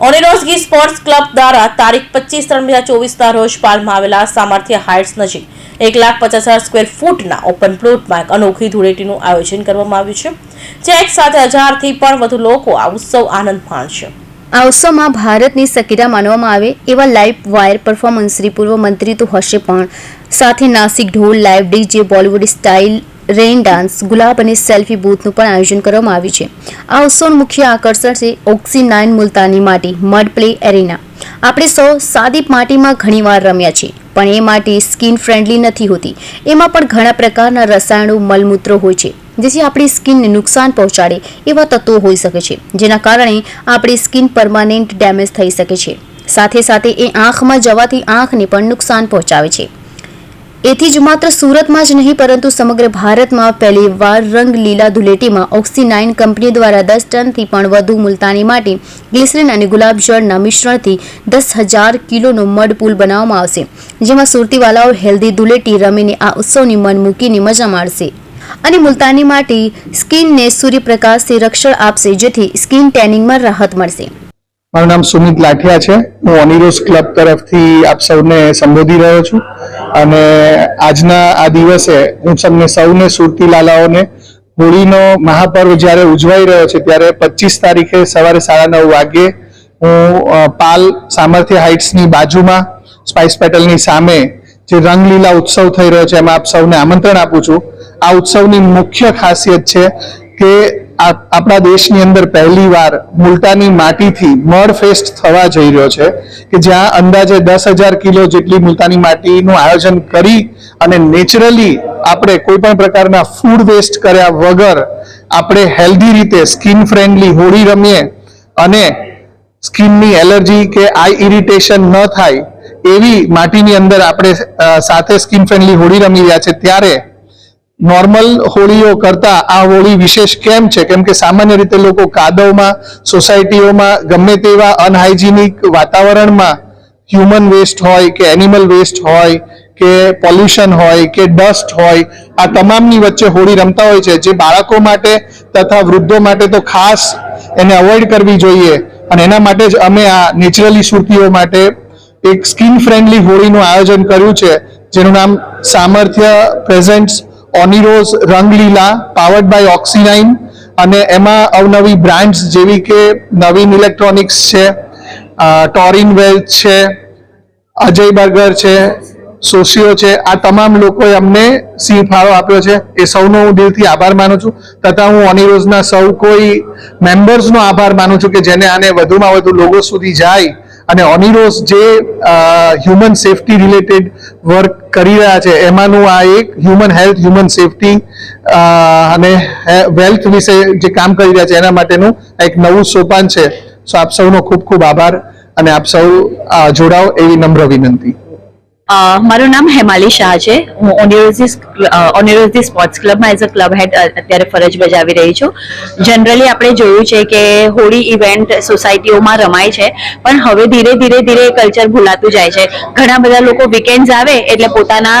ઓનેરોસગી sports club દ્વારા તારીખ પચીસ ત્રણ બે હજાર ચોવીસના રોજ પાલમાં આવેલા સામર્થ્ય હાઇટ્સ નજીક એક લાખ પચાસ હજાર સ્ક્વેર ફૂટના ઓપન પ્લોટમાં એક અનોખી ધૂળેટીનું આયોજન કરવામાં આવ્યું છે, જે એક સાથે હજારથી પણ વધુ લોકો આ ઉત્સવ આનંદ માણશે આ ઉત્સવમાં ભારતની સકીરા માનવામાં આવે એવા લાઇવ વાયર પરફોર્મન્સ શ્રી પૂર્વ મંત્રી તો હશે પણ. સાથે Nashik dhol live DJ, Bollywood style rain dance, ગુલાબ અને સેલ્ફી બૂથનું પણ આયોજન કરવામાં આવ્યું છે. આ ઉત્સવનું મુખ્ય આકર્ષણ છે ઓક્સી નાઇન મુલતાની માટી મડ પ્લે એરેના. આપણે સૌ સાદી માટીમાં ઘણીવાર રમ્યા છીએ, પણ એ માટી સ્કિન ફ્રેન્ડલી નથી હોતી. એમાં પણ ઘણા પ્રકારના રસાયણો, મલમૂત્રો હોય છે, જેથી આપણી સ્કિનને નુકસાન પહોંચાડે એવા તત્વો હોઈ શકે છે, જેના કારણે આપણી સ્કિન પરમાનન્ટ ડેમેજ થઈ શકે છે. સાથે સાથે એ આંખમાં જવાથી આંખને પણ નુકસાન પહોંચાડે છે. એથી જ માત્ર સુરતમાં જ નહીં, પરંતુ સમગ્ર ભારતમાં પહેલી વાર રંગ લીલા ધૂળેટીમાં ઓક્સી કંપની દ્વારા દસ ટનથી પણ વધુ મુલતાની માટે, ગ્લિસરીન અને ગુલાબજળના મિશ્રણથી દસ હજાર કિલોનો મડ પુલ બનાવવામાં આવશે, જેમાં સુરતીવાલાઓ હેલ્ધી ધુલેટી રમીને આ ઉત્સવની મન મૂકીને મજા માણશે. અને મુલતાની માટી સ્કિનને સૂર્યપ્રકાશથી રક્ષણ આપશે, જેથી સ્કિન ટેનિંગમાં રાહત મળશે. મારું નામ સુમિત લાઠિયા છે. હું ઓનિરોસ ક્લબ તરફથી આપ સૌને સંબોધી રહ્યો છું. અને આજના આ દિવસે હું તમને સૌને સુરતી લાલાઓને હોળીનો મહાપર્વ જ્યારે ઉજવાઈ રહ્યો છે ત્યારે પચીસ તારીખે સવારે સાડા નવ વાગ્યે હું પાલ સામર્થ્ય હાઇટ્સની બાજુમાં સ્પાઇસ પેટલની સામે જે રંગલીલા ઉત્સવ થઈ રહ્યો છે, એમાં આપ સૌને આમંત્રણ આપું છું. આ ઉત્સવની મુખ્ય ખાસિયત છે કે આપણા દેશની અંદર પહેલીવાર મુલતાની માટીથી મડ ફેસ્ટ થવા જઈ રહ્યો છે કે જ્યાં અંદાજે દસ હજાર કિલો જેટલી મુલતાની માટીનું આયોજન કરી અને નેચરલી આપણે કોઈ પણ પ્રકારના ફૂડ વેસ્ટ કર્યા વગર આપણે હેલ્ધી રીતે સ્કિન ફ્રેન્ડલી હોળી રમીએ અને સ્કિનની એલર્જી કે આઈ ઇરિટેશન ન થાય એવી માટીની અંદર આપણે સાથે સ્કિન ફ્રેન્ડલી હોળી રમી રહ્યા છે. ત્યારે નોર્મલ હોળીઓ કરતા આ હોળી વિશેષ કેમ છે? કેમ કે સામાન્ય રીતે લોકો કાદવમાં, સોસાયટીઓમાં, ગમે તેવા અનહાઇજીનિક વાતાવરણમાં હ્યુમન વેસ્ટ હોય કે એનિમલ વેસ્ટ હોય કે પોલ્યુશન હોય કે ડસ્ટ હોય, આ તમામની વચ્ચે હોળી રમતા હોય છે. જે બાળકો માટે તથા વૃદ્ધો માટે તો ખાસ એને અવોઇડ કરવી જોઈએ. અને એના માટે જ અમે આ નેચરલી સુરતીઓ માટે એક સ્કિન ફ્રેન્ડલી હોળીનું આયોજન કર્યું છે, જેનું નામ સામર્થ્ય પ્રેઝન્ટ્સ ઓનિરોઝ રંગલીલા પાવર્ડ બાય ઓક્સીનાઇન અને એમાં અવનવી બ્રાન્ડ્સ જેવી કે નવીન ઇલેક્ટ્રોનિક્સ છે ટોરિન વેલ્થ છે અજય બર્ગર છે સોશિયો છે, આ તમામ લોકોએ અમને સિંહ ફાળો આપ્યો છે. એ સૌનો હું દિલથી આભાર માનું છું. તથા હું ઓનિરોઝના સૌ કોઈ મેમ્બર્સનો આભાર માનું છું કે જેને આને વધુમાં વધુ લોકો સુધી જાય અને ઓનિરોસ જે હ્યુમન સેફટી રિલેટેડ વર્ક કરી રહ્યા છે, એમાંનું આ એક હ્યુમન હેલ્થ હ્યુમન સેફટી અને વેલ્થ વિશે જે કામ કરી રહ્યા છે, એના માટેનું એક નવું સોપાન છે. સો આપ સૌનો ખૂબ ખૂબ આભાર અને આપ સૌ જોડાઓ એવી નમ્ર વિનંતી. મારું નામ હેમાલી શાહ છે. હું ઓનિરોઝી ઓનિરોઝી સ્પોર્ટ્સ ક્લબમાં એઝ અ ક્લબ હેડ અત્યારે ફરજ બજાવી રહી છું. જનરલી આપણે જોયું છે કે હોળી ઇવેન્ટ સોસાયટીઓમાં રમાય છે, પણ હવે ધીરે ધીરે ધીરે કલ્ચર ભૂલાતું જાય છે. ઘણા બધા લોકો વીકેન્ડ્સ આવે એટલે પોતાના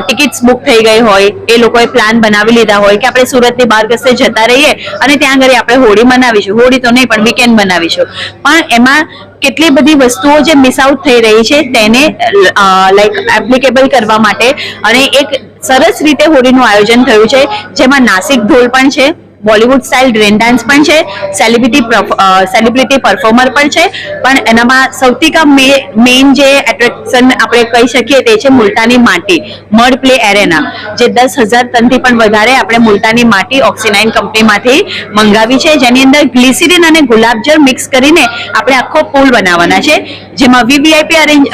ટિકિટ્સ બુક થઈ ગઈ હોય, એ લોકોએ પ્લાન બનાવી લીધા હોય કે આપણે સુરતની બાર ગસ્તે જતા રહીએ અને ત્યાં આગળ આપણે હોળી મનાવીશું. હોળી તો નહીં, પણ વીકેન્ડ મનાવીશું. પણ એમાં કેટલી બધી વસ્તુઓ જે મિસ આઉટ થઈ રહી છે તેને લાઈક એપ્લિકેબલ કરવા માટે. અને એક સરસ રીતે હોળીનું આયોજન થયું છે, જેમાં નાસિક ઢોલ પણ છે. બોલિવૂડ સ્ટાઇલ ડ્રેન ડાન્સ પણ છે સેલિબ્રિટી સેલિબ્રિટી પરફોર્મર પણ છે, પણ એનામાં સૌથી કામ મેઇન જે એટ્રેક્શન આપણે કહી શકીએ તે છે મુલતાની માટી મડ પ્લે એરેના જે દસ હજાર ટનથી પણ વધારે આપણે મુલતાની માટી ઓક્સિનાઇન કંપનીમાંથી મંગાવી છે, જેની અંદર ગ્લિસરીન અને ગુલાબજળ મિક્સ કરીને આપણે આખો પુલ બનાવવાના છે, જેમાં વીવીઆઈપી અરેન્જ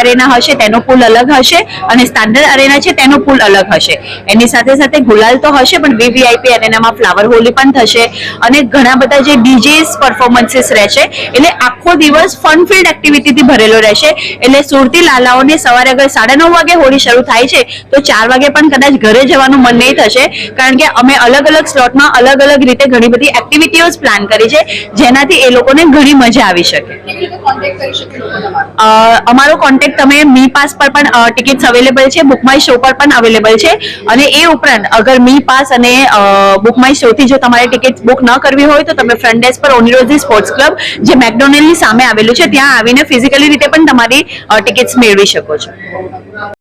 અરેના હશે, તેનો પુલ અલગ હશે અને સ્ટાન્ડર્ડ અરેના છે, તેનો પુલ અલગ હશે. એની સાથે સાથે ગુલાલ તો હશે, પણ વીવીઆઈપી અરેનામાં ફ્લાવર હોલી પણ થશે અને ઘણા બધા જે ડીજેસ પરફોર્મન્સીસ રહેશે એટલે આખો દિવસ ફનફિલ્ડ એક્ટિવિટીથી ભરેલો રહેશે. એટલે સુરતી લાલાઓને સવારે અગર સાડા નવ વાગે હોળી શરૂ થાય છે તો ચાર વાગે પણ કદાચ ઘરે જવાનું મન નહીં થશે કારણ કે અમે અલગ અલગ સ્લોટમાં અલગ અલગ રીતે ઘણી બધી એક્ટિવિટીઓ પ્લાન કરી છે જેનાથી એ લોકોને ઘણી મજા આવી શકે. અમારો કોન્ટેક્ટ તમે મી પાસ પર પણ ટિકિટ્સ અવેલેબલ છે બુક માય શો પર પણ અવેલેબલ છે. અને એ ઉપરાંત અગર મી પાસ અને બુક માય શો થી જો તમારે ટિકિટ બુક ન કરવી હોય તો તમે ફ્રન્ટ ડેસ્ક પર ઓનિરોઝી સ્પોર્ટ્સ ક્લબ જે મેકડોનેલની સામે આવેલું છે, ત્યાં આવીને ફિઝિકલી રીતે પણ તમારી ટિકિટ્સ મેળવી શકો છો.